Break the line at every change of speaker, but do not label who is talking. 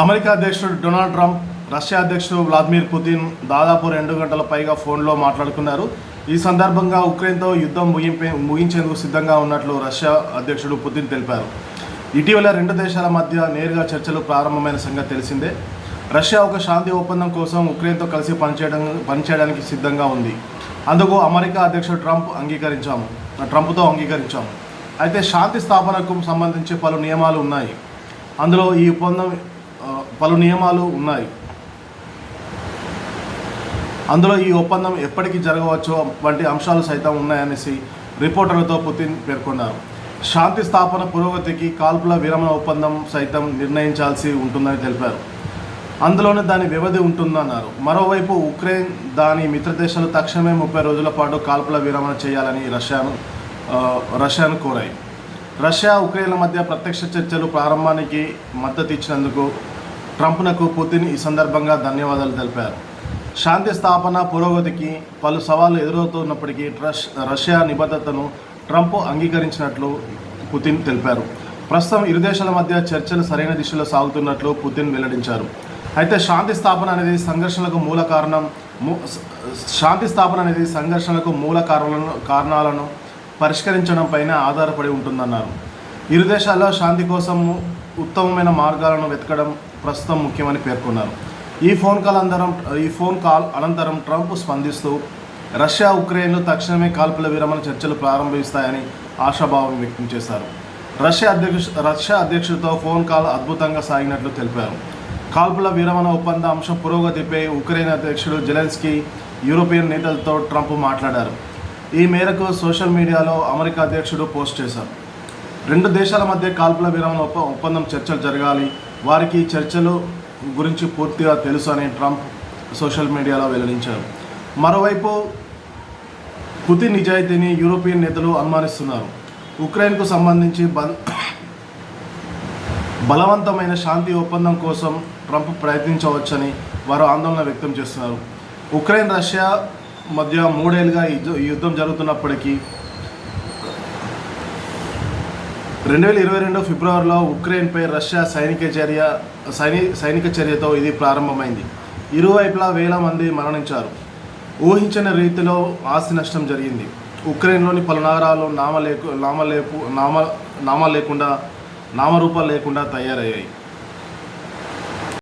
America అధ్యక్షుడు Donald Trump Russia అధ్యక్షుడు Vladimir Putin దాదాపు రెండు గంటల పైగా ఫోన్లో మాట్లాడుకున్నారు. ఈ సందర్భంగా ఉక్రెయిన్తో యుద్ధం ముగింపే ముగించేందుకు సిద్ధంగా ఉన్నట్లు రష్యా అధ్యక్షుడు పుతిన్ తెలిపారు. ఇటీవల రెండు దేశాల మధ్య నేరుగా చర్చలు ప్రారంభమైన సంగతి తెలిసిందే. రష్యా ఒక శాంతి ఒప్పందం కోసం ఉక్రెయిన్తో కలిసి పనిచేయడం పనిచేయడానికి సిద్ధంగా ఉంది. అందుకు అమెరికా అధ్యక్షుడు ట్రంప్ అంగీకరించాము. ట్రంప్తో అంగీకరించాము. అయితే శాంతి స్థాపనకు సంబంధించి పలు నియమాలు ఉన్నాయి. అందులో ఈ ఒప్పందం పలు నియమాలు ఉన్నాయి. అందులో ఈ ఒప్పందం ఎప్పటికీ జరగవచ్చో వంటి అంశాలు సైతం ఉన్నాయనేసి రిపోర్టర్లతో పుతిన్ పేర్కొన్నారు. శాంతి స్థాపన పురోగతికి కాల్పుల విరమణ ఒప్పందం సైతం నిర్ణయించాల్సి ఉంటుందని తెలిపారు. అందులోనే దాని వ్యవధి ఉంటుందన్నారు. మరోవైపు ఉక్రెయిన్ దాని మిత్రదేశాలు తక్షణమే ముప్పై రోజుల పాటు కాల్పుల విరమణ చేయాలని రష్యాను రష్యాను కోరాయి. రష్యా ఉక్రెయిన్ల మధ్య ప్రత్యక్ష చర్చలు ప్రారంభానికి మద్దతు ఇచ్చినందుకు ట్రంప్నకు పుతిన్ ఈ సందర్భంగా ధన్యవాదాలు తెలిపారు. శాంతి స్థాపన పురోగతికి పలు సవాళ్ళు ఎదురవుతున్నప్పటికీ రష్ రష్యా నిబద్ధతను ట్రంప్ అంగీకరించినట్లు పుతిన్ తెలిపారు. ప్రస్తుతం ఇరు దేశాల మధ్య చర్చలు సరైన దిశలో సాగుతున్నట్లు పుతిన్ వెల్లడించారు. అయితే శాంతి స్థాపన అనేది సంఘర్షణలకు మూల కారణం శాంతి స్థాపన అనేది సంఘర్షణలకు మూల కారణాలను కారణాలను పరిష్కరించడం పైన ఆధారపడి ఉంటుందన్నారు. ఇరు దేశాల్లో శాంతి కోసం ఉత్తమమైన మార్గాలను వెతకడం ప్రస్తుతం ముఖ్యమని పేర్కొన్నారు. ఈ ఫోన్ కాల్ అనంతరం ఈ ఫోన్ కాల్ అనంతరం ట్రంప్ స్పందిస్తూ రష్యా ఉక్రెయిన్లు తక్షణమే కాల్పుల విరమణ చర్చలు ప్రారంభిస్తాయని ఆశాభావం వ్యక్తం చేశారు. రష్యా అధ్యక్ష రష్యా అధ్యక్షుడితో ఫోన్ కాల్ అద్భుతంగా సాగినట్లు తెలిపారు. కాల్పుల విరమణ ఒప్పంద అంశం పురోగతిపై ఉక్రెయిన్ అధ్యక్షుడు జెలెన్స్కీ యూరోపియన్ నేతలతో ట్రంప్ మాట్లాడారు. ఈ మేరకు సోషల్ మీడియాలో అమెరికా అధ్యక్షుడు పోస్ట్ చేశారు. రెండు దేశాల మధ్య కాల్పుల విరమణ ఒప్పందం చర్చలు జరగాలి వారికి చర్చలు గురించి పూర్తిగా తెలుసు అని ట్రంప్ సోషల్ మీడియాలో వెల్లడించారు. మరోవైపు పుతిన్ నిజాయితీని యూరోపియన్ నేతలు అనుమానిస్తున్నారు. ఉక్రెయిన్కు సంబంధించి బలవంతమైన శాంతి ఒప్పందం కోసం ట్రంప్ ప్రయత్నించవచ్చని వారు ఆందోళన వ్యక్తం చేస్తున్నారు. ఉక్రెయిన్ రష్యా మధ్య మూడేళ్ళుగా యుద్ధం జరుగుతున్నప్పటికీ రెండు వేల ఇరవై రెండు ఫిబ్రవరిలో ఉక్రెయిన్పై రష్యా సైనిక చర్య సైని సైనిక చర్యతో ఇది ప్రారంభమైంది. ఇరువైపులా వేల మంది మరణించారు. ఊహించని రీతిలో ఆస్తి నష్టం జరిగింది. ఉక్రెయిన్లోని పలు నగరాలు నామలేకు నామలేపు నామ నామ నామ లేకుండా నామరూపాలు లేకుండా తయారయ్యాయి.